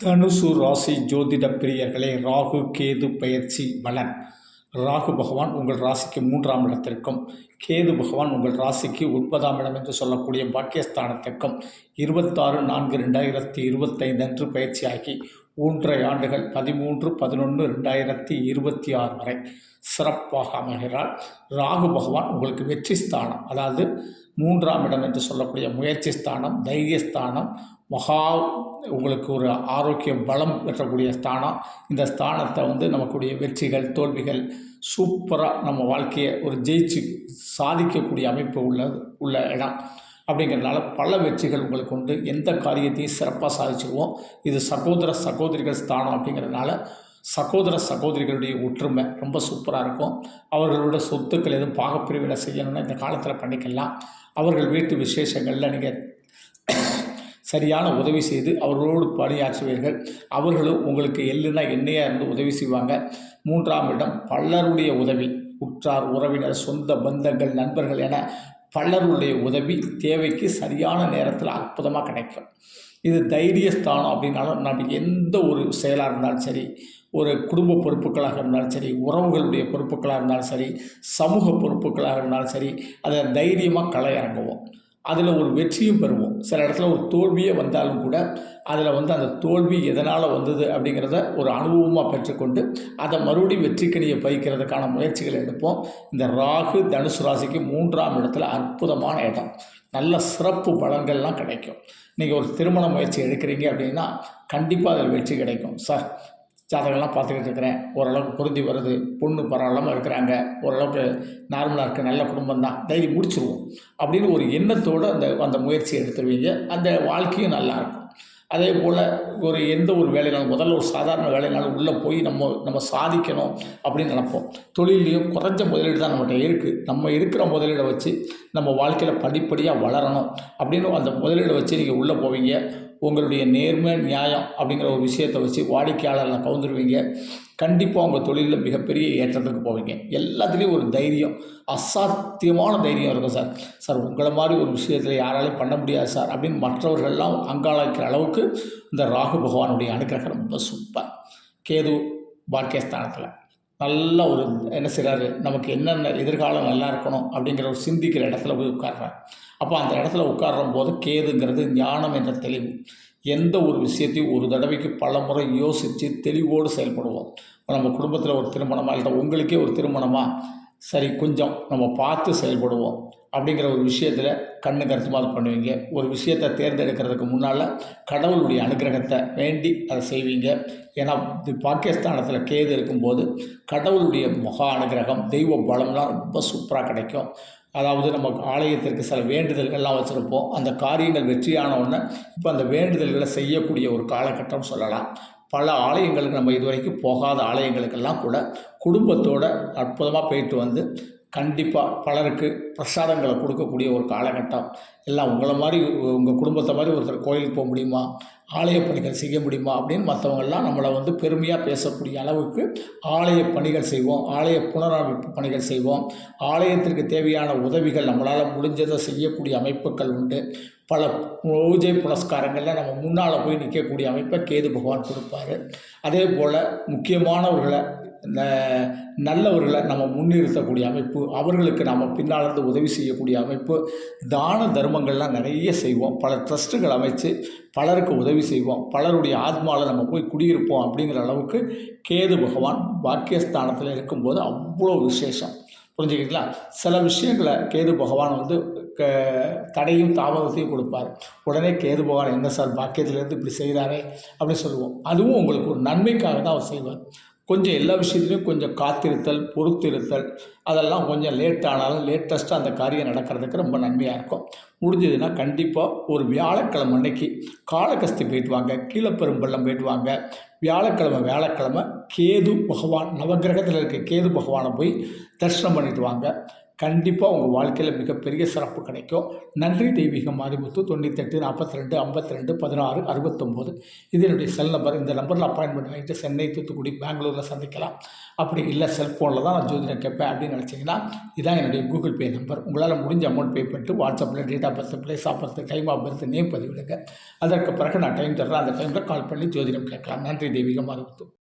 தனுசு ராசி ஜோதிட பிரியர்களே ராகு கேது பயிற்சி பலன் ராகு பகவான் உங்கள் ராசிக்கு மூன்றாம் இடத்திற்கும் கேது பகவான் உங்கள் ராசிக்கு ஒன்பதாம் இடம் என்று சொல்லக்கூடிய பாக்கியஸ்தானத்திற்கும். இருபத்தாறு நான்கு ரெண்டாயிரத்தி இருபத்தைந்து அன்று பயிற்சியாகி ஒன்றரை ஆண்டுகள் பதிமூன்று பதினொன்று ரெண்டாயிரத்தி இருபத்தி ஆறு வரை சிறப்பாக அமைகிறார். ராகு பகவான் உங்களுக்கு வெற்றி ஸ்தானம் அதாவது மூன்றாம் இடம் என்று சொல்லக்கூடிய முயற்சி ஸ்தானம் தைரியஸ்தானம் மகா உங்களுக்கு ஒரு ஆரோக்கிய பலம் பெற்றக்கூடிய ஸ்தானம். இந்த ஸ்தானத்தை வந்து நமக்குடைய வெற்றிகள் தோல்விகள் சூப்பராக நம்ம வாழ்க்கையை ஒரு ஜெயிச்சு சாதிக்கக்கூடிய அமைப்பு உள்ளது உள்ள இடம். அப்படிங்கிறதுனால பல வெற்றிகள் உங்களுக்கு உண்டு. எந்த காரியத்தையும் சிறப்பாக சாதிச்சிருவோம். இது சகோதர சகோதரிகள் ஸ்தானம் அப்படிங்கிறதுனால சகோதர சகோதரிகளுடைய ஒற்றுமை ரொம்ப சூப்பராக இருக்கும். அவர்களோட சொத்துக்கள் எதுவும் பாகப்பிரிவினை செய்யணும்னா இந்த காலத்தில் பண்ணிக்கலாம். அவர்கள் வீட்டு விசேஷங்களில் நீங்கள் சரியான உதவி செய்து அவர்களோடு பணியாற்றுவீர்கள். அவர்களும் உங்களுக்கு எள்ளுனா எண்ணெயாக இருந்து உதவி செய்வாங்க. மூன்றாம் இடம் பலருடைய உதவி. உற்றார் உறவினர் சொந்த பந்தங்கள் நண்பர்கள் என பலருடைய உதவி தேவைக்கு சரியான நேரத்தில் அற்புதமாக கிடைக்கும். இது தைரிய ஸ்தானம் அப்படின்னாலும் நம்ம எந்த ஒரு செயலாக இருந்தாலும் சரி ஒரு குடும்ப பொறுப்புகளாக இருந்தாலும் சரி உறவுகளுடைய பொறுப்புகளாக இருந்தாலும் சரி சமூக பொறுப்புகளாக இருந்தாலும் சரி அதை தைரியமாக களை இறங்குவோம். அதில் ஒரு வெற்றியும் பெறுவோம். சில இடத்துல ஒரு தோல்வியே வந்தாலும் கூட அதில் வந்து அந்த தோல்வி எதனால் வந்தது அப்படிங்கிறத ஒரு அனுபவமாக பெற்றுக்கொண்டு அதை மறுபடியும் வெற்றிக்கணியை பயிக்கிறதுக்கான முயற்சிகளை எடுப்போம். இந்த ராகு தனுசு ராசிக்கு மூன்றாம் இடத்துல அற்புதமான இடம். நல்ல சிறப்பு பலன்கள்லாம் கிடைக்கும். நீங்கள் ஒரு திருமண முயற்சி எடுக்கிறீங்க அப்படின்னா கண்டிப்பாக அதில் வெற்றி கிடைக்கும். சார் ஜாதகம்லாம் பார்த்துக்கிட்டு இருக்கிறேன். ஓரளவுக்கு பொருந்தி வருது. பொண்ணு பரவாயில்லாமல் இருக்கிறாங்க. ஓரளவுக்கு நார்மலாக இருக்குது நல்ல குடும்பம் தான். தைரியம் முடிச்சிருவோம். அப்படின்னு ஒரு எண்ணத்தோடு அந்த அந்த முயற்சியை எடுத்துருவீங்க. அந்த வாழ்க்கையும் நல்லாயிருக்கும் அதே போல் ஒரு எந்த ஒரு வேலைனாலும் முதல்ல ஒரு சாதாரண வேலைனாலும் உள்ளே போய் நம்ம நம்ம சாதிக்கணும் அப்படின்னு நினப்போம். தொழிலையும் குறைஞ்ச முதலீடு தான் நம்மகிட்ட இருக்குது நம்ம இருக்கிற முதலீடை வச்சு நம்ம வாழ்க்கையில் படிப்படியாக வளரணும் அப்படின்னு அந்த முதலீடை வச்சு நீங்கள் உள்ளே போவீங்க. உங்களுடைய நேர்மை நியாயம் அப்படிங்கிற ஒரு விஷயத்தை வச்சு வாடிக்கையாளர்களை கவுந்துருவீங்க. கண்டிப்பாக உங்கள் தொழிலில் மிகப்பெரிய ஏற்றத்துக்கு போவீங்க. எல்லாத்துலேயும் ஒரு தைரியம் அசாத்தியமான தைரியம் இருக்கும் சார். சார் உங்களை மாதிரி ஒரு விஷயத்தில் யாராலையும் பண்ண முடியாது சார் அப்படின்னு மற்றவர்கள்லாம் அங்காளிக்கிற அளவுக்கு இந்த ராகு பகவானுடைய அனுகிரகம் ரொம்ப சூப்பர் கேது பாக்கியஸ்தானத்தில். நல்ல ஒரு என்ன செய்கிறாரு நமக்கு என்னென்ன எதிர்காலம் நல்லா இருக்கணும் அப்படிங்கிற ஒரு சிந்திக்கிற இடத்துல போய் உட்கார்றார். அப்போ அந்த இடத்துல உட்கார்ற போது கேதுங்கிறது ஞானம் என்ற தெளிவு. எந்த ஒரு விஷயத்தையும் ஒரு தடவைக்கு பல முறை யோசித்து தெளிவோடு செயல்படுவோம். இப்போ நம்ம குடும்பத்தில் ஒரு திருமணமாக இல்லை உங்களுக்கே ஒரு திருமணமாக சரி கொஞ்சம் நம்ம பார்த்து செயல்படுவோம். அப்படிங்கிற ஒரு விஷயத்தில் கண்ணு கருத்துமாக பண்ணுவீங்க. ஒரு விஷயத்தை தேர்ந்தெடுக்கிறதுக்கு முன்னால் கடவுளுடைய அனுகிரகத்தை வேண்டி அதை செய்வீங்க. ஏன்னா இது பாகிஸ்தானத்தில் கேது இருக்கும்போது கடவுளுடைய முகா அனுகிரகம் தெய்வ பலம்லாம் ரொம்ப சூப்பராக கிடைக்கும். அதாவது நம்ம ஆலயத்திற்கு சில வேண்டுதல்கள்லாம் வச்சுருப்போம். அந்த காரியங்கள் வெற்றியான உடனே இப்போ அந்த வேண்டுதல்களை செய்யக்கூடிய ஒரு காலகட்டம் சொல்லலாம். பல ஆலயங்களுக்கு நம்ம இதுவரைக்கும் போகாத ஆலயங்களுக்கெல்லாம் கூட குடும்பத்தோடு அற்புதமாக போயிட்டு வந்து கண்டிப்பாக பலருக்கு பிரசாதங்களை கொடுக்கக்கூடிய ஒரு காலகட்டம். எல்லாம் உங்களை மாதிரி உங்கள் குடும்பத்தை மாதிரி ஒருத்தர் கோயிலுக்கு போக முடியுமா? ஆலய பணிகள் செய்ய முடியுமா? அப்படின்னு மற்றவங்கெல்லாம் நம்மளை வந்து பெருமையாக பேசக்கூடிய அளவுக்கு ஆலய பணிகள் செய்வோம். ஆலய புனரமைப்பு பணிகள் செய்வோம். ஆலயத்திற்கு தேவையான உதவிகள் நம்மளால் முடிஞ்சதை செய்யக்கூடிய அமைப்புகள் உண்டு. பல பூஜை புனஸ்காரங்களில் நம்ம முன்னால் போய் நிற்கக்கூடிய அமைப்பை கேது பகவான் கொடுப்பாரு. அதே போல் முக்கியமானவர்களை நல்லவர்களை நம்ம முன்னிறுத்தக்கூடிய அமைப்பு அவர்களுக்கு நம்ம பின்னாலிருந்து உதவி செய்யக்கூடிய அமைப்பு. தான தர்மங்கள்லாம் நிறைய செய்வோம். பல ட்ரஸ்ட்டுகள் அமைச்சு பலருக்கு உதவி செய்வோம். பலருடைய ஆத்மாவில் நம்ம போய் குடியிருப்போம் அப்படிங்கிற அளவுக்கு கேது பகவான் பாக்கியஸ்தானத்தில் இருக்கும்போது அவ்வளோ விசேஷம். புரிஞ்சுக்கிங்களா சில விஷயங்களை கேது பகவான் வந்து க தடையும் தாமதத்தையும் கொடுப்பார். உடனே கேது பகவான் என்ன சார் பாக்கியத்திலேருந்து இப்படி செய்கிறாரே அப்படின்னு சொல்லுவோம். அதுவும் உங்களுக்கு ஒரு நன்மைக்காக தான் அவர் செய்வார். கொஞ்சம் எல்லா விஷயத்துலையும் கொஞ்சம் காத்திருத்தல் பொறுத்திருத்தல் அதெல்லாம் கொஞ்சம் லேட் ஆனாலும் லேட்டஸ்ட்டாக அந்த காரியம் நடக்கிறதுக்கு ரொம்ப நன்மையாக இருக்கும். முடிஞ்சதுன்னா கண்டிப்பாக ஒரு வியாழக்கிழமை அன்னைக்கு காலகஸ்தி போயிட்டு வாங்க கீழப்பெரும்பள்ளம் போயிட்டு வாங்க. வியாழக்கிழமை வியாழக்கிழமை கேது பகவான் நவகிரகத்தில் இருக்க கேது பகவானை போய் தரிசனம் பண்ணிட்டு வாங்க. கண்டிப்பாக உங்கள் வாழ்க்கையில் மிகப்பெரிய சிறப்பு கிடைக்கும். நன்றி தெய்வீக மாரிமுத்து தொண்ணூத்தெட்டு நாற்பத்தி ரெண்டு ஐம்பத்தி ரெண்டு பதினாறு அறுபத்தொம்போது. இது என்னுடைய செல் நம்பர் இந்த நம்பரில் அப்பாயின்மெண்ட் வாங்கிட்டு சென்னை தூத்துக்குடி பெங்களூரில் சந்திக்கலாம். அப்படி இல்லை செல்ஃபோனில் தான் நான் ஜோதிடம் கேட்பேன் அப்படின்னு நினச்சிங்கன்னா இதான் என்னுடைய கூகுள் பே நம்பர் உங்களால் முடிஞ்ச அமௌண்ட் பே பண்ணிட்டு வாட்ஸ்அப்பில் date of birth place of birth time of birth name பதிவிடுங்க. அதற்கு பிறகு நான் டைம் தர்றேன். அந்த டைமில் கால் பண்ணி ஜோதிடம் கேட்கலாம். நன்றி தெய்வீக மாரிமுத்து